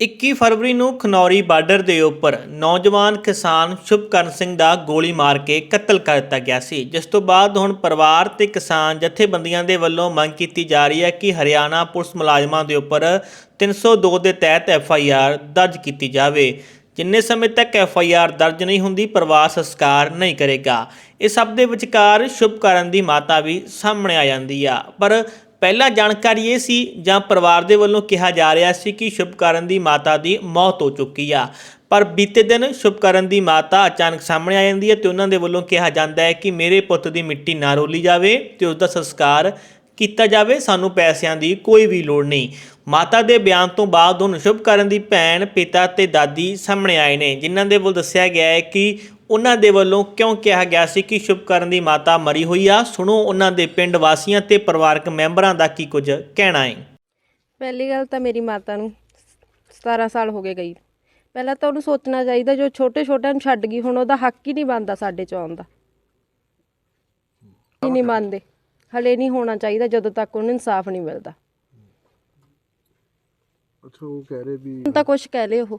21 ਫਰਵਰੀ ਨੂੰ ਖਨੌਰੀ ਬਾਰਡਰ ਦੇ ਉੱਪਰ ਨੌਜਵਾਨ ਕਿਸਾਨ ਸ਼ੁਭਕਰਨ ਸਿੰਘ ਦਾ ਗੋਲੀ ਮਾਰ ਕੇ ਕਤਲ ਕਰ ਦਿੱਤਾ ਗਿਆ ਸੀ, ਜਿਸ ਤੋਂ ਬਾਅਦ ਹੁਣ ਪਰਿਵਾਰ ਤੇ ਕਿਸਾਨ ਜਥੇਬੰਦੀਆਂ ਦੇ ਵੱਲੋਂ ਮੰਗ ਕੀਤੀ ਜਾ ਰਹੀ ਹੈ ਕਿ ਹਰਿਆਣਾ ਪੁਲਿਸ ਮੁਲਾਜ਼ਮਾਂ ਦੇ ਉੱਪਰ 302 ਦੇ ਤਹਿਤ ਐਫ ਆਈ ਆਰ ਦਰਜ ਕੀਤੀ ਜਾਵੇ। ਜਿੰਨੇ ਸਮੇਂ ਤੱਕ ਐਫ ਆਈ ਆਰ ਦਰਜ ਨਹੀਂ ਹੁੰਦੀ, ਪਰਿਵਾਰ ਸੰਸਕਾਰ ਨਹੀਂ ਕਰੇਗਾ। ਇਸ ਸਭ ਦੇ ਵਿਚਕਾਰ ਸ਼ੁਭਕਰਨ ਦੀ ਮਾਤਾ ਵੀ ਸਾਹਮਣੇ ਆ ਜਾਂਦੀ ਆ। ਪਰ ਪਹਿਲਾਂ ਜਾਣਕਾਰੀ ਇਹ ਸੀ ਜਾਂ ਪਰਿਵਾਰ ਦੇ ਵੱਲੋਂ ਕਿਹਾ ਜਾ ਰਿਹਾ ਸੀ ਕਿ ਸ਼ੁਭਕਰਨ ਦੀ ਮਾਤਾ ਦੀ ਮੌਤ ਹੋ ਚੁੱਕੀ ਆ। ਪਰ ਬੀਤੇ ਦਿਨ ਸ਼ੁਭਕਰਨ ਦੀ ਮਾਤਾ ਅਚਾਨਕ ਸਾਹਮਣੇ ਆ ਜਾਂਦੀ ਹੈ ਤੇ ਉਹਨਾਂ ਦੇ ਵੱਲੋਂ ਕਿਹਾ ਜਾਂਦਾ ਹੈ ਕਿ ਮੇਰੇ ਪੁੱਤ ਦੀ ਮਿੱਟੀ ਨਾ ਰੋਲੀ ਜਾਵੇ ਤੇ ਉਸ ਦਾ ਸੰਸਕਾਰ ਕੀਤਾ ਜਾਵੇ, ਸਾਨੂੰ ਪੈਸਿਆਂ ਦੀ ਕੋਈ ਵੀ ਲੋੜ ਨਹੀਂ। ਮਾਤਾ ਦੇ ਬਿਆਨ ਤੋਂ ਬਾਅਦ ਹੁਣ ਸ਼ੁਭਕਰਨ ਦੀ ਭੈਣ ਪਿਤਾ ਤੇ ਦਾਦੀ ਸਾਹਮਣੇ ਆਏ ਨੇ ਜਿਨ੍ਹਾਂ ਦੇ ਵੱਲ ਦੱਸਿਆ ਗਿਆ ਹੈ ਕਿ ਉਹਨਾਂ ਦੇ ਵੱਲੋਂ ਕਿਉਂ ਕਿਹਾ ਗਿਆ ਸੀ ਕਿ ਸ਼ੁਭਕਰਨ ਦੀ ਮਾਤਾ ਮਰੀ ਹੋਈ ਆ। ਸੁਣੋ ਉਹਨਾਂ ਦੇ ਪਿੰਡ ਵਾਸੀਆਂ ਤੇ ਪਰਿਵਾਰਕ ਮੈਂਬਰਾਂ ਦਾ ਕੀ ਕੁਝ ਕਹਿਣਾ ਹੈ। ਪਹਿਲੀ ਗੱਲ ਤਾਂ ਮੇਰੀ ਮਾਤਾ ਨੂੰ 17 ਸਾਲ ਹੋ ਗਏ ਗਈ। ਪਹਿਲਾਂ ਤਾਂ ਉਹਨੂੰ ਸੋਚਣਾ ਚਾਹੀਦਾ ਜੋ ਛੋਟੇ ਛੋਟਿਆਂ ਨੂੰ ਛੱਡ ਗਈ ਹੁਣ ਉਹਦਾ ਹੱਕ ਹੀ ਨਹੀਂ ਬਣਦਾ ਸਾਡੇ ਚ ਆਉਣ ਦਾ। ਨਹੀਂ ਮੰਨਦੇ। ਹਲੇ ਨਹੀਂ ਹੋਣਾ ਚਾਹੀਦਾ ਜਦੋਂ ਤੱਕ ਉਹਨੂੰ ਇਨਸਾਫ ਨਹੀਂ ਮਿਲਦਾ। ਅੱਛਾ ਉਹ ਕਹਿ ਰਹੇ ਵੀ ਹੁਣ ਤਾਂ ਕੁਝ ਕਹਿ ਲੇ ਉਹ।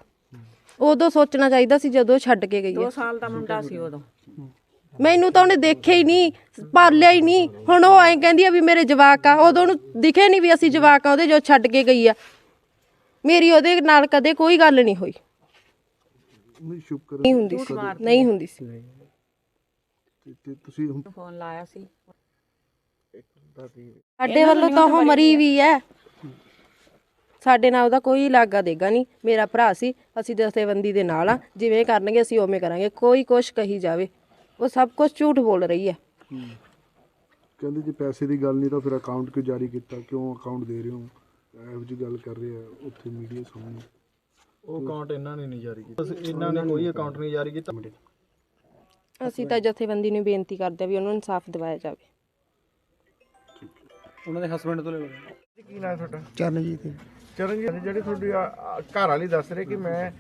ਉਦੋਂ ਸੋਚਣਾ ਚਾਹੀਦਾ ਸੀ ਜਦੋਂ ਛੱਡ ਕੇ ਗਈ ਹੈ। 2 ਸਾਲ ਦਾ ਮੁੰਡਾ ਸੀ ਉਦੋਂ। ਮੈਨੂੰ ਤਾਂ ਉਹਨੇ ਦੇਖਿਆ ਹੀ ਨਹੀਂ ਪਾਲਿਆ ਹੀ ਨਹੀਂ। ਹੁਣ ਉਹ ਐਂ ਕਹਿੰਦੀ ਆ ਵੀ ਮੇਰੇ ਜਵਾਕ ਆ। ਉਦੋਂ ਉਹਨੂੰ ਦਿਖੇ ਨਹੀਂ ਵੀ ਅਸੀਂ ਜਵਾਕ ਆ ਉਹਦੇ ਜੋ ਛੱਡ ਕੇ ਗਈ ਆ। ਮੇਰੀ ਉਹਦੇ ਨਾਲ ਕਦੇ ਕੋਈ ਗੱਲ ਨਹੀਂ ਹੋਈ। ਨਹੀਂ ਸ਼ੁਕਰ ਨਹੀਂ ਹੁੰਦੀ ਸੀ। ਨਹੀਂ ਹੁੰਦੀ ਸੀ। ਤੇ- ਤੇ ਤੁਸੀਂ ਹੁਣ ਫੋਨ ਲਾਇਆ ਸੀ। ਸਾਡੇ ਵੱਲੋਂ ਤਾਂ ਉਹ ਮਰੀ ਵੀ ਐ ਸਾਡੇ ਨਾਲ ਉਹਦਾ ਕੋਈ ਲਾਗਾ ਦੇਗਾ ਨਹੀਂ। ਮੇਰਾ ਭਰਾ ਸੀ ਅਸੀਂ ਦਸਤੇਬੰਦੀ ਦੇ ਨਾਲ ਆ। ਜਿਵੇਂ ਕਰਨਗੇ ਅਸੀਂ ਉਵੇਂ ਕਰਾਂਗੇ। ਕੋਈ ਕੁਛ ਕਹੀ ਜਾਵੇ। ਉਹ ਸਭ ਕੁਝ ਝੂਠ ਬੋਲ ਰਹੀ ਹੈ ਕਹਿੰਦੇ ਜੇ ਪੈਸੇ ਦੀ ਗੱਲ ਨਹੀਂ ਤਾਂ ਫਿਰ ਅਕਾਊਂਟ ਕਿਉਂ ਜਾਰੀ ਕੀਤਾ? ਕਿਉਂ ਅਕਾਊਂਟ ਦੇ ਰਹੇ ਹੋ? ਇਹੋ ਜਿਹੀ ਗੱਲ ਕਰ ਰਹੇ ਆ ਉੱਥੇ ਮੀਡੀਆ ਸਾਹਮਣੇ। ਉਹ ਅਕਾਊਂਟ ਇਹਨਾਂ ਨੇ ਨਹੀਂ ਜਾਰੀ ਕੀਤਾ। ਇਹਨਾਂ ਨੇ ਕੋਈ ਅਕਾਊਂਟ ਨਹੀਂ ਜਾਰੀ ਕੀਤਾ। ਅਸੀਂ ਤਾਂ ਜਥੇਬੰਦੀ ਨੂੰ ਬੇਨਤੀ ਕਰਦੇ ਆ ਵੀ ਉਹਨੂੰ ਇਨਸਾਫ ਦਿਵਾਇਆ ਜਾਵੇ। ਉਹਨਾਂ ਦੇ ਹਸਬੰਡ ਤੋਂ ਲੈ ਕੀ ਨਾਂ ਤੁਹਾਡਾ? ਚਰਨਜੀਤ ਚਰਨਜੀਤ ਜਿਹੜੀ ਤੁਹਾਡੀ ਆ- ਆ ਘਰ ਵਾਲੀ ਦੱਸ ਰਹੀ ਕਿ ਮੈਂ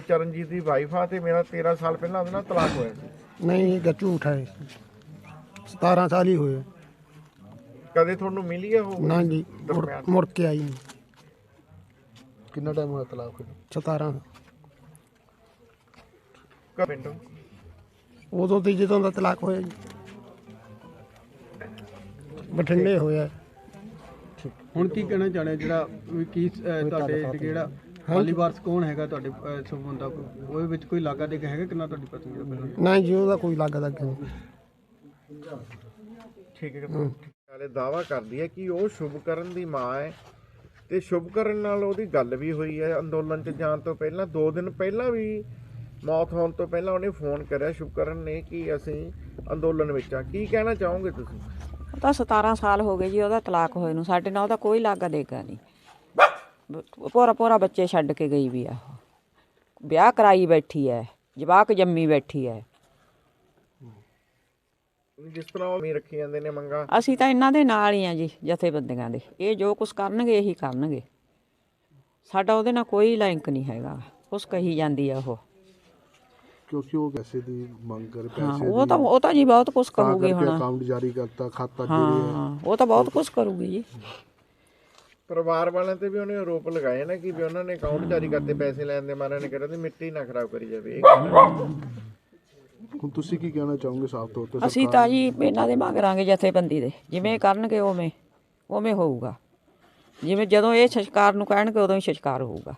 ਚਰਨਜੀਤ ਦੀ ਵਾਈਫ ਆ ਤੇ ਮੇਰਾ 13 ਸਾਲ ਪਹਿਲਾਂ ਉਹਦੇ ਨਾਲ ਤਲਾਕ ਹੋਇਆ ਸੀ। ਨਹੀਂ ਇਹ ਝੂਠ ਹੈ। 17 ਸਾਲ ਹੀ ਹੋਏ। ਕਦੇ ਤੁਹਾਨੂੰ ਮਿਲੀ ਆ ਉਹ ਨਾ ਜੀ ਮੁੜ- ਮੁੜ ਕੇ ਆਈ ਨਹੀਂ। ਕਿੰਨਾ ਟਾਈਮ ਹੋਇਆ ਤਲਾਕ ਹੋਏ 17 ਕ- ਪਿੰਡ? ਉਦੋਂ ਤੇ ਜਦੋਂ ਦਾ ਤਲਾਕ ਹੋਇਆ ਜੀ। ਬਠਿੰਡੇ ਹੋਇਆ। ਹੁਣ ਕੀ ਕਹਿਣਾ ਚਾਹੁੰਦੇ ਜਿਹੜਾ ਵੀ ਕੀ ਅਹ, ਤੁਹਾਡੇ ਜਿਹੜਾ ਹਾਲੀ ਵਾਰਸ ਕੌਣ ਹੈਗਾ ਤੁਹਾਡੇ ਅਹ, ਦਾ ਕੋਈ? ਉਹਦੇ ਵਿੱਚ ਕੋਈ ਲਾਗਾ ਦੇ ਹੈਗਾ ਕਿ ਨਾ ਤੁਹਾਡੀ ਪਤਨੀ ਦਾ ਪਹਿਲਾਂ ਨਾ ਜੀ ਉਹਦਾ ਕੋਈ ਲੱਗਦਾ ਨਹੀਂ ਠੀਕ ਹੈ। ਨਾਲੇ ਦਾਵਾ ਕਰਦੀ ਹੈ ਕਿ ਉਹ ਸ਼ੁਭਕਰਨ ਦੀ ਮਾਂ ਹੈ ਤੇ ਸ਼ੁਭਕਰਨ ਨਾਲ ਉਹਦੀ ਗੱਲ ਵੀ ਹੋਈ ਹੈ ਅੰਦੋਲਨ 'ਚ ਜਾਣ ਤੋਂ ਪਹਿਲਾਂ। 2 ਦਿਨ ਪਹਿਲਾਂ ਵੀ ਮੌਤ ਹੋਣ ਤੋਂ ਪਹਿਲਾਂ ਉਹਨੇ ਫੋਨ ਕਰਿਆ ਸ਼ੁਭਕਰਨ ਨੇ ਕਿ ਅਸੀਂ ਅੰਦੋਲਨ ਵਿੱਚ ਆ। ਕੀ ਕਹਿਣਾ ਚਾਹੋਗੇ ਤੁਸੀਂ? ਉਹ ਤਾਂ 17 ਸਾਲ ਹੋ ਗਏ ਜੀ ਉਹਦਾ ਤਲਾਕ ਹੋਏ ਨੂੰ ਸਾਡੇ ਨਾਲ ਉਹਦਾ ਕੋਈ ਲਾਗਾ ਦੇਗਾ ਨਹੀਂ। ਪੋਰਾ ਪੋਰਾ ਬੱਚੇ ਛੱਡ ਕੇ ਗਈ ਵੀ ਆ ਉਹ। ਵਿਆਹ ਕਰਾਈ ਬੈਠੀ ਐ ਜਵਾਕ ਜੰਮੀ ਬੈਠੀ ਐ। ਜਿਸ ਤਰ੍ਹਾਂ ਉਹ ਵੀ ਰੱਖੀ ਜਾਂਦੇ ਨੇ ਮੰਗਾ। ਅਸੀਂ ਤਾਂ ਇਹਨਾਂ ਦੇ ਨਾਲ ਹੀ ਆ ਜੀ ਜਥੇਬੰਦੀਆਂ ਦੇ। ਇਹ ਜੋ ਕੁਝ ਕਰਨਗੇ ਇਹੀ ਕਰਨਗੇ। ਸਾਡਾ ਉਹਦੇ ਨਾਲ ਕੋਈ ਲਿੰਕ ਨਹੀਂ ਹੈਗਾ। ਉਸ ਕਹੀ ਜਾਂਦੀ ਆ ਉਹ। ਕਿਉਂਕਿ ਉਹ ਪੈਸੇ ਦੀ ਮੰਗ ਕਰ ਹਾਂ ਪੈਸੇ ਉਹ ਤਾਂ ਉਹ ਤਾਂ ਜੀ ਬਹੁਤ ਕੁਝ ਕਰੂਗੀ ਹੁਣ। ਅਕਾਊਂਟ ਜਾਰੀ ਕਰਤਾ ਖਾਤਾ ਹਾਂ ਉਹ ਤਾਂ ਬਹੁਤ ਕੁਝ ਕਰੂਗੀ ਜੀ। ਪਰਿਵਾਰ ਵਾਲਿਆਂ ਤੇ ਵੀ ਉਹਨੇ ਆਰੋਪ ਲਗਾਏ ਨੇ ਕਿ ਵੀ ਉਹਨਾਂ ਨੇ ਅਕਾਊਂਟ ਜਾਰੀ ਕਰਤੇ ਪੈਸੇ ਲੈਣ ਦੇ ਮਾਰਿਆਂ ਨੇ ਕਿਹਾ ਤੇ ਮਿੱਟੀ ਨਾ ਖਰਾਬ ਕਰੀ ਜਾਵੇ ਇਹ ਹੁਣ ਤੁਸੀਂ ਕੀ ਕਹਿਣਾ ਚਾਹੋਗੇ ਸਾਫ਼ ਤੌਰ ਤੇ ਅਸੀਂ ਤਾਂ ਜੀ ਇਹਨਾਂ ਦੇ ਮੰਗਾਂਗੇ ਜਥੇਬੰਦੀ ਦੇ ਜਿਵੇਂ ਕਰਨਗੇ ਉਵੇਂ ਉਵੇਂ ਹੋਊਗਾ। ਜਿਵੇਂ ਜਦੋਂ ਇਹ ਸ਼ਸ਼ਕਾਰ ਨੂੰ ਕਹਿਣਗੇ ਉਦੋਂ ਹੀ ਸ਼ਸ਼ਕਾਰ ਹੋਊਗਾ।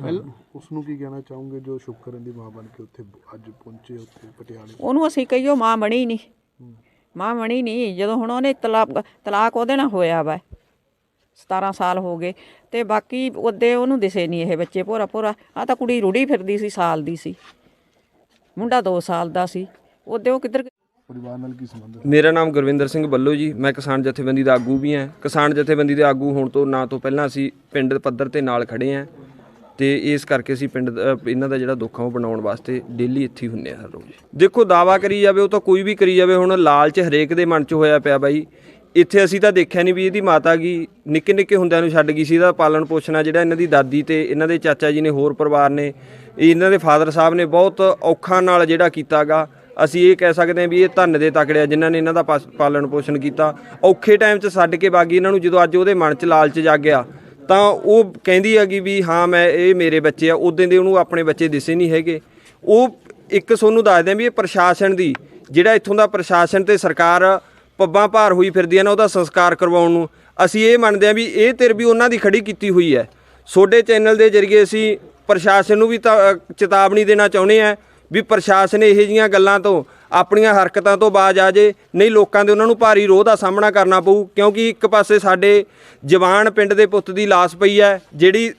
ਉਸ ਨੂੰ ਕੀ ਕਹਿਣਾ ਚਾਹੋਗੇ ਜੋ ਸ਼ੁਕਰਨ ਦੀ ਮਾਂ ਬਣ ਕੇ ਉੱਥੇ ਅੱਜ ਪਹੁੰਚੇ ਉੱਥੇ ਪਟਿਆਲੇ। ਉਹਨੂੰ ਅਸੀਂ ਕਹੀਓ ਮਾਂ ਬਣੀ ਨਹੀਂ। ਮਾਂ ਬਣੀ ਨਹੀਂ। ਜਦੋਂ ਹੁਣ ਉਹਨੇ ਤਲਾਕ ਤਲਾਕ ਉਹਦੇ ਨਾਲ ਹੋਇਆ ਵਾ। 17 ਸਾਲ ਹੋ ਗਏ ਤੇ ਬਾਕੀ ਉਹਦੇ ਉਹਨੂੰ ਦਿਸੇ ਨਹੀਂ ਇਹ ਬੱਚੇ। ਭੋਰਾ ਭੋਰਾ ਆ ਤਾਂ ਕੁੜੀ ਰੁੜੀ ਫਿਰਦੀ ਸੀ ਸਾਲ ਦੀ ਸੀ। ਮੁੰਡਾ 2 ਸਾਲ ਦਾ ਸੀ। ਉਹਦੇ ਉਹ ਕਿੱਧਰ ਪਰਿਵਾਰ ਨਾਲ ਕੀ ਸੰਬੰਧ ਹੈ? ਮੇਰਾ ਨਾਮ ਗੁਰਵਿੰਦਰ ਸਿੰਘ ਬੱਲੋ ਜੀ। ਮੈਂ ਕਿਸਾਨ ਜਥੇਬੰਦੀ ਦਾ ਆਗੂ ਵੀ ਹਾਂ। ਕਿਸਾਨ ਜਥੇਬੰਦੀ ਦੇ ਆਗੂ ਹੋਣ ਤੋਂ ਨਾ ਤੋਂ ਪਹਿਲਾਂ ਅਸੀਂ ਪਿੰਡ ਪੱਧਰ ਤੇ ਨਾਲ ਖੜੇ ਹਾਂ। ਤੇ ਇਸ ਕਰਕੇ ਅਸੀਂ ਪਿੰਡ ਇਹਨਾਂ ਦਾ ਜਿਹੜਾ ਦੁੱਖ ਆ ਉਹ ਬਣਾਉਣ ਵਾਸਤੇ ਡੇਲੀ ਇੱਥੇ ਹੀ ਹੁੰਨੇ ਆ ਹਰ ਰੋਜ਼। ਦੇਖੋ ਦਾਵਾ ਕਰੀ ਜਾਵੇ, ਉਹ ਤਾਂ ਕੋਈ ਵੀ ਕਰੀ ਜਾਵੇ, ਹੁਣ ਲਾਲਚ ਹਰੇਕ ਦੇ ਮਨ 'ਚ ਹੋਇਆ ਪਿਆ ਬਾਈ। ਇੱਥੇ ਅਸੀਂ ਤਾਂ ਦੇਖਿਆ ਨਹੀਂ ਵੀ ਇਹਦੀ ਮਾਤਾ ਗੀ ਨਿੱਕੇ ਨਿੱਕੇ ਹੁੰਦਿਆਂ ਨੂੰ ਛੱਡ ਗਈ ਸੀ, ਇਹਦਾ ਪਾਲਣ ਪੋਸ਼ਣਾ ਜਿਹੜਾ ਇਹਨਾਂ ਦੀ ਦਾਦੀ ਤੇ ਇਹਨਾਂ ਦੇ ਚਾਚਾ ਜੀ ਨੇ, ਹੋਰ ਪਰਿਵਾਰ ਨੇ ਇਹਨਾਂ ਦੇ ਫਾਦਰ ਸਾਹਿਬ ਨੇ ਬਹੁਤ ਔਖਾ ਨਾਲ ਜਿਹੜਾ ਕੀਤਾਗਾ। ਅਸੀਂ ਇਹ ਕਹਿ ਸਕਦੇ ਹਾਂ ਵੀ ਇਹ ਧੰਨ ਦੇ ਤਕੜਿਆ ਜਿਨ੍ਹਾਂ ਨੇ ਇਹਨਾਂ ਦਾ ਪਾਸ- ਪਾਲਣ ਪੋਸ਼ਣ ਕੀਤਾ। ਔਖੇ ਟਾਈਮ 'ਚ ਛੱਡ ਕੇ ਬਾਗੀ ਇਹਨਾਂ ਨੂੰ, ਜਦੋਂ ਅੱਜ ਉਹਦੇ ਮਨ 'ਚ ਲਾਲਚ ਜਾਗਿਆ ਤਾਂ ਉਹ ਕਹਿੰਦੀ ਹੈਗੀ ਵੀ ਹਾਂ, ਮੈਂ ਇਹ ਮੇਰੇ ਬੱਚੇ ਆ। ਉਦੋਂ ਦੇ ਉਹਨੂੰ ਆਪਣੇ ਬੱਚੇ ਦਿਸੇ ਨਹੀਂ ਹੈਗੇ। ਉਹ ਇੱਕ ਤੁਹਾਨੂੰ ਦੱਸਦੇ ਆ ਵੀ ਇਹ ਪ੍ਰਸ਼ਾਸਨ ਦੀ, ਜਿਹੜਾ ਇੱਥੋਂ ਦਾ ਪ੍ਰਸ਼ਾਸਨ ਤੇ ਸਰਕਾਰ ਪੱਬਾਂ ਭਾਰ ਹੋਈ ਫਿਰਦੀਆਂ ਨੇ, ਉਹਦਾ ਸੰਸਕਾਰ ਕਰਵਾਉਣ ਨੂੰ। ਅਸੀਂ ਇਹ ਮੰਨਦੇ ਆ ਵੀ ਇਹ ਧਿਰ ਵੀ ਉਹਨਾਂ ਦੀ ਖੜੀ ਕੀਤੀ ਹੋਈ ਹੈ। ਤੁਹਾਡੇ ਚੈਨਲ ਦੇ ਜ਼ਰੀਏ ਅਸੀਂ ਪ੍ਰਸ਼ਾਸਨ ਨੂੰ ਵੀ ਤਾਂ ਚੇਤਾਵਨੀ ਦੇਣਾ ਚਾਹੁੰਦੇ ਆ ਵੀ ਪ੍ਰਸ਼ਾਸਨ ਇਹੋ ਜੀਆਂ ਗੱਲਾਂ ਤੋਂ ਆਪਣੀਆਂ ਹਰਕਤਾਂ ਤੋਂ ਬਾਜ ਆ ਜੇ, ਨਹੀਂ ਲੋਕਾਂ ਦੇ ਉਹਨਾਂ ਨੂੰ ਭਾਰੀ ਰੋਹ ਦਾ ਸਾਹਮਣਾ ਕਰਨਾ ਪਊ, ਕਿਉਂਕਿ ਇੱਕ ਪਾਸੇ ਸਾਡੇ ਜਵਾਨ ਪਿੰਡ ਦੇ ਪੁੱਤ ਦੀ ਲਾਸ਼ ਪਈ ਹੈ, ਜਿਹੜੀ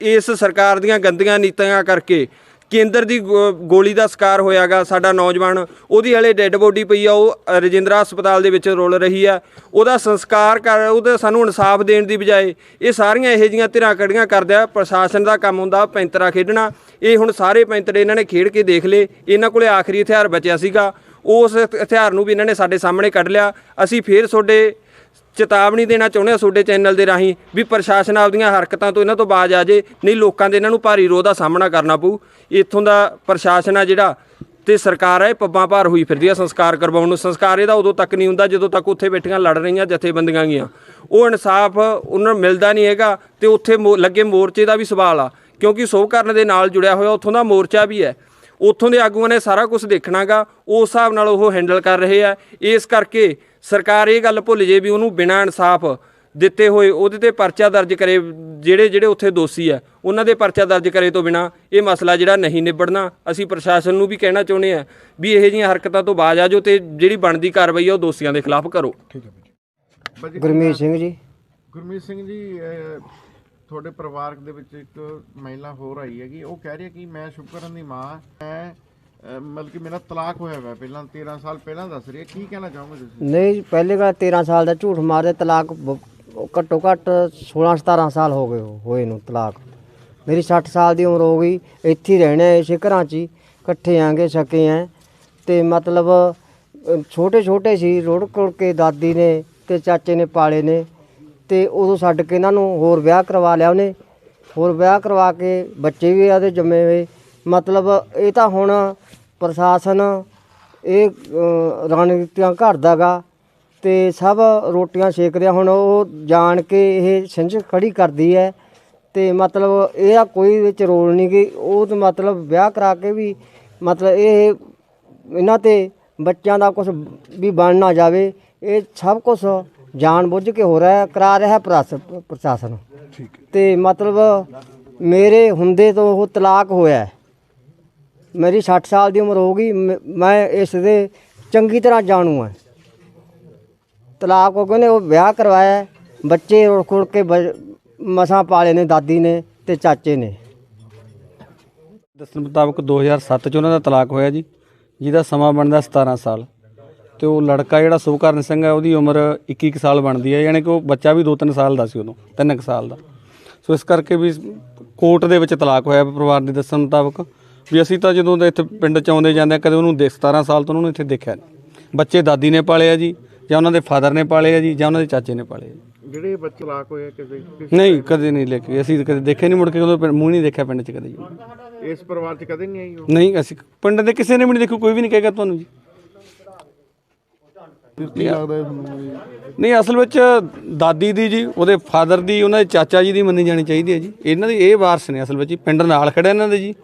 ਇਸ ਸਰਕਾਰ ਦੀਆਂ ਗੰਦੀਆਂ ਨੀਤੀਆਂ ਕਰਕੇ ਕੇਂਦਰ ਦੀ ਗੋ- ਗੋਲੀ ਦਾ ਸ਼ਿਕਾਰ ਹੋਇਆਗਾ ਸਾਡਾ ਨੌਜਵਾਨ, ਉਹਦੀ ਹਲੇ ਡੈੱਡ ਬੋਡੀ ਪਈ ਆ, ਉਹ ਰਜਿੰਦਰਾ ਹਸਪਤਾਲ ਦੇ ਵਿੱਚ ਰੁਲ ਰਹੀ ਆ। ਉਹਦਾ ਸੰਸਕਾਰ ਕਰ, ਉਹਦੇ ਸਾਨੂੰ ਇਨਸਾਫ ਦੇਣ ਦੀ ਬਜਾਏ ਇਹ ਸਾਰੀਆਂ ਇਹੋ ਜੀਆਂ ਧਿਰਾਂ ਕੜੀਆਂ ਕਰਦਾ, ਪ੍ਰਸ਼ਾਸਨ ਦਾ ਕੰਮ ਹੁੰਦਾ, ਪੈਂਤਰਾ ਖੇਡਣਾ। ਇਹ ਹੁਣ ਸਾਰੇ ਪੈਂਤਰੇ ਇਹਨਾਂ ਨੇ ਖੇਡ ਕੇ ਦੇਖ ਲਏ, ਇਹਨਾਂ ਕੋਲੇ ਆਖਰੀ ਹਥਿਆਰ ਬਚਿਆ ਸੀਗਾ। ਉਸ ਹਥਿਆਰ ਨੂੰ ਵੀ ਇਹਨਾਂ ਨੇ ਸਾਡੇ ਸਾਹਮਣੇ ਕੱਢ ਲਿਆ। ਅਸੀਂ ਫੇਰ ਤੁਹਾਡੇ ਚੇਤਾਵਨੀ ਦੇਣਾ ਚਾਹੁੰਦੇ ਹਾਂ ਤੁਹਾਡੇ ਚੈਨਲ ਦੇ ਰਾਹੀਂ ਵੀ ਪ੍ਰਸ਼ਾਸਨ ਆਪਦੀਆਂ ਹਰਕਤਾਂ ਤੋਂ ਇਹਨਾਂ ਤੋਂ ਬਾਜ ਆ ਜੇ, ਨਹੀਂ ਲੋਕਾਂ ਦੇ ਇਹਨਾਂ ਨੂੰ ਭਾਰੀ ਰੋਹ ਦਾ ਸਾਹਮਣਾ ਕਰਨਾ ਪਊ। ਇੱਥੋਂ ਦਾ ਪ੍ਰਸ਼ਾਸਨ ਆ ਜਿਹੜਾ ਤੇ ਸਰਕਾਰ ਹੈ ਇਹ ਪੱਬਾਂ ਭਾਰ ਹੋਈ ਫਿਰਦੀ ਆ ਸੰਸਕਾਰ ਕਰਵਾਉਣ ਨੂੰ। ਸੰਸਕਾਰ ਇਹਦਾ ਉਦੋਂ ਤੱਕ ਨਹੀਂ ਹੁੰਦਾ ਜਦੋਂ ਤੱਕ ਉੱਥੇ ਬੈਠੀਆਂ ਲੜ ਰਹੀਆਂ ਜਥੇਬੰਦੀਆਂ ਗੀਆਂ। ਉਹ ਇਨਸਾਫ ਉਹਨਾਂ ਨੂੰ ਮਿਲਦਾ ਨਹੀਂ ਹੈਗਾ ਤੇ ਉੱਥੇ ਮੋ- ਲੱਗੇ ਮੋਰਚੇ ਦਾ ਵੀ ਸਵਾਲ ਆ। ਕਿਉਂਕਿ ਸੋਭਕਰਨ ਦੇ ਨਾਲ ਜੁੜਿਆ ਹੋਇਆ ਉੱਥੋਂ ਦਾ ਮੋਰਚਾ ਵੀ ਹੈ। ਉੱਥੋਂ ਦੇ ਆਗੂਆਂ ਨੇ ਸਾਰਾ ਕੁਝ ਦੇਖਣਾਗਾ ਉਸ ਹਿਸਾਬ ਨਾਲ ਉਹ ਹੈਂਡਲ ਕਰ ਰਹੇ ਆ। ਇਸ ਕਰਕੇ ਸਰਕਾਰ ਇਹ ਗੱਲ ਭੁੱਲ ਜੇ ਵੀ ਉਹਨੂੰ ਬਿਨਾਂ ਇਨਸਾਫ ਦਿੱਤੇ ਹੋਏ ਉਹਦੇ ਤੇ ਪਰਚਾ ਦਰਜ ਕਰੇ ਜਿਹੜੇ ਜਿਹੜੇ ਉੱਥੇ ਦੋਸ਼ੀ ਆ ਉਹਨਾਂ ਦੇ ਪਰਚਾ ਦਰਜ ਕਰੇ ਤੋਂ ਬਿਨਾ ਇਹ ਮਸਲਾ ਜਿਹੜਾ ਨਹੀਂ ਨਿਬੜਨਾ। ਅਸੀਂ ਪ੍ਰਸ਼ਾਸਨ ਨੂੰ ਵੀ ਕਹਿਣਾ ਚਾਹੁੰਦੇ ਆ ਵੀ ਇਹੋ ਜਿਹੀਆਂ ਹਰਕਤਾਂ ਤੋਂ ਬਾਜ ਆ ਜਾਓ ਤੇ ਜਿਹੜੀ ਬਣਦੀ ਕਾਰਵਾਈ ਆ ਉਹ ਦੋਸ਼ੀਆਂ ਦੇ ਖਿਲਾਫ ਕਰੋ। ਭਾਜੀ ਗੁਰਮੀਤ ਸਿੰਘ ਜੀ। ਗੁਰਮੀਤ ਸਿੰਘ ਜੀ ਤੁਹਾਡੇ ਪਰਿਵਾਰਕ ਦੇ ਵਿੱਚ ਇੱਕ ਮਹਿਲਾ ਹੋਰ ਆਈ ਹੈਗੀ, ਉਹ ਕਹਿ ਰਹੀ ਹੈ ਕਿ ਮੈਂ ਸ਼ੁਭਕਰਨ ਦੀ ਮਾਂ ਮੈਂ ਮਤਲਬ ਕਿ ਮੇਰਾ ਤਲਾਕ ਹੋਇਆ ਹੋਇਆ ਪਹਿਲਾਂ 13 ਸਾਲ ਪਹਿਲਾਂ ਦੱਸ ਰਹੀ ਹੈ। ਕੀ ਕਹਿਣਾ ਚਾਹੋਗੇ ਤੁਸੀਂ? ਨਹੀਂ, ਪਹਿਲੇ ਗੱਲ 13 ਸਾਲ ਦਾ ਝੂਠ ਮਾਰਦੇ, ਤਲਾਕ ਬ- ਘੱਟੋ ਘੱਟ 16 17 ਸਾਲ ਹੋ ਗਏ ਹੋਏ ਨੂੰ ਤਲਾਕ। ਮੇਰੀ 60 ਸਾਲ ਦੀ ਉਮਰ ਹੋ ਗਈ, ਇੱਥੇ ਹੀ ਰਹਿਣਾ ਇਸੇ ਘਰਾਂ 'ਚ ਹੀ, ਇਕੱਠੇ ਆਂਗੇ ਸਕੇ ਆਂ। ਤੇ ਮਤਲਬ ਛੋਟੇ ਛੋਟੇ ਸੀ ਰੁੜ ਕੁੜ ਕੇ ਦਾਦੀ ਨੇ ਤੇ ਚਾਚੇ ਨੇ ਪਾਲੇ ਨੇ। ਤੇ ਉਦੋਂ ਛੱਡ ਕੇ ਇਹਨਾਂ ਨੂੰ ਹੋਰ ਵਿਆਹ ਕਰਵਾ ਲਿਆ ਉਹਨੇ। ਹੋਰ ਵਿਆਹ ਕਰਵਾ ਕੇ ਬੱਚੇ ਵੀ ਆਦੇ ਜੰਮੇ ਹੋਏ। ਮਤਲਬ ਇਹ ਤਾਂ ਹੁਣ ਪ੍ਰਸ਼ਾਸਨ ਇਹ ਅ, ਰਣਨੀਤੀਆਂ ਘੜਦਾਗਾ ਤੇ ਸਭ ਰੋਟੀਆਂ ਸੇਕ ਰਿਹਾ। ਹੁਣ ਉਹ ਜਾਣ ਕੇ ਇਹ ਸਿੰਝ ਖੜੀ ਕਰਦੀ ਹੈ ਤੇ ਮਤਲਬ ਇਹਦਾ ਕੋਈ ਵਿੱਚ ਰੋਲ ਨਹੀਂ ਕਿ ਉਹ ਤਾਂ ਮਤਲਬ ਵਿਆਹ ਕਰਾ ਕੇ ਵੀ ਮਤਲਬ ਇਹ ਇਹਨਾਂ ਤੇ ਬੱਚਿਆਂ ਦਾ ਕੁਝ ਵੀ ਬਣ ਨਾ ਜਾਵੇ। ਇਹ ਸਭ ਕੁਝ ਜਾਣ ਬੁੱਝ ਕੇ ਹੋ ਰਿਹਾ ਕਰਾ ਰਿਹਾ ਹੈ ਪ੍ਰਸ਼ਾਸ- ਪ੍ਰਸ਼ਾਸਨ। ਤੇ ਮਤਲਬ ਮੇਰੇ ਹੁੰਦੇ ਤੋਂ ਉਹ ਤਲਾਕ ਹੋਇਆ ਹੈ। ਮੇਰੀ 60 ਸਾਲ ਦੀ ਉਮਰ ਹੋ ਗਈ ਮ- ਮੈਂ ਇਸ ਦੇ ਚੰਗੀ ਤਰ੍ਹਾਂ ਜਾਣੂ ਹਾਂ। ਤਲਾਕ ਉਹ ਕਹਿੰਦੇ ਉਹ ਵਿਆਹ ਕਰਵਾਇਆ ਹੈ, ਬੱਚੇ ਰੁੜ ਖੁੜ ਕੇ ਬ- ਮਸਾਂ ਪਾਲੇ ਨੇ ਦਾਦੀ ਨੇ ਤੇ ਚਾਚੇ ਨੇ। ਦੱਸਣ ਮੁਤਾਬਕ 2007 ਚ ਉਹਨਾਂ ਦਾ ਤਲਾਕ ਹੋਇਆ ਜੀ ਜਿਹਦਾ ਸਮਾਂ ਬਣਦਾ 17 ਸਾਲ। ਤੇ ਉਹ ਲੜਕਾ ਜਿਹੜਾ ਸੁਭਕਰਨ ਸਿੰਘ ਹੈ ਉਹਦੀ ਉਮਰ 21 ਕੁ ਸਾਲ ਬਣਦੀ ਹੈ ਯਾਨੀ ਕਿ ਉਹ ਬੱਚਾ ਵੀ 2-3 ਸਾਲ ਦਾ ਸੀ ਉਦੋਂ 3 ਸਾਲ ਦਾ। ਸੋ ਇਸ ਕਰਕੇ ਵੀ ਕੋਰਟ ਦੇ ਵਿੱਚ ਤਲਾਕ ਹੋਇਆ ਪਰਿਵਾਰ ਦੇ ਦੱਸਣ ਮੁਤਾਬਕ ਵੀ ਅਸੀਂ ਤਾਂ ਜਦੋਂ ਦੇ ਇੱਥੇ ਪਿੰਡ ਚ ਆਉਂਦੇ ਜਾਂਦੇ ਕਦੇ ਉਹਨੂੰ ਦੇ 17 ਸਾਲ ਤੋਂ ਉਹਨੂੰ ਇੱਥੇ ਦੇਖਿਆ ਨਹੀਂ। ਬੱਚੇ ਦਾਦੀ ਨੇ ਪਾਲੇ ਆ ਜੀ ਜਾਂ ਉਹਨਾਂ ਦੇ ਫਾਦਰ ਨੇ ਪਾਲੇ ਆ ਜੀ ਜਾਂ ਉਹਨਾਂ ਦੇ ਚਾਚੇ ਨੇ ਪਾਲੇ ਆ ਜੀ। ਜਿਹੜੇ ਬੱਚੇ ਤਲਾਕ ਹੋਏ ਆ ਕਿਸੇ ਕਿਸੇ- ਨਹੀਂ ਕਦੇ ਨਹੀਂ ਲੈ ਕੇ ਅਸੀਂ ਤਾਂ ਕਦੇ ਦੇਖੇ ਨਹੀਂ ਮੁੜ ਕੇ ਕਦੋਂ ਮੂੰਹ ਨਹੀਂ ਦੇਖਿਆ ਪਿੰਡ ਚ ਕਦੇ ਜੀ। ਇਸ ਪਰਿਵਾਰ 'ਚ ਕਦੇ ਨਹੀਂ ਆਈ ਉਹ? ਨਹੀਂ ਅਸੀਂ ਪਿੰਡ ਦੇ ਕਿਸੇ ਨੇ ਵੀ ਨਹੀਂ ਦੇਖੋ ਕੋਈ ਵੀ ਨਹੀਂ ਕਹੇਗਾ ਤੁਹਾਨੂੰ ਜੀ। ਕੀ ਲੱਗਦਾ ਹੈ ਤੁਹਾਨੂੰ ਵੀ? ਨਹੀਂ ਅਸਲ ਵਿੱਚ ਦਾਦੀ ਦੀ ਜੀ ਉਹਦੇ ਫਾਦਰ ਦੀ ਉਹਨਾਂ ਦੇ ਚਾਚਾ ਜੀ ਦੀ ਮੰਨੀ ਜਾਣੀ ਚਾਹੀਦੀ ਹੈ ਜੀ। ਇਹਨਾਂ ਦੀ ਇਹ ਵਾਰਸ ਨੇ ਅਸਲ ਵਿੱਚ ਜੀ ਪਿੰਡ ਨਾਲ ਖੜੇ ਇਹਨਾਂ ਦੇ ਜੀ।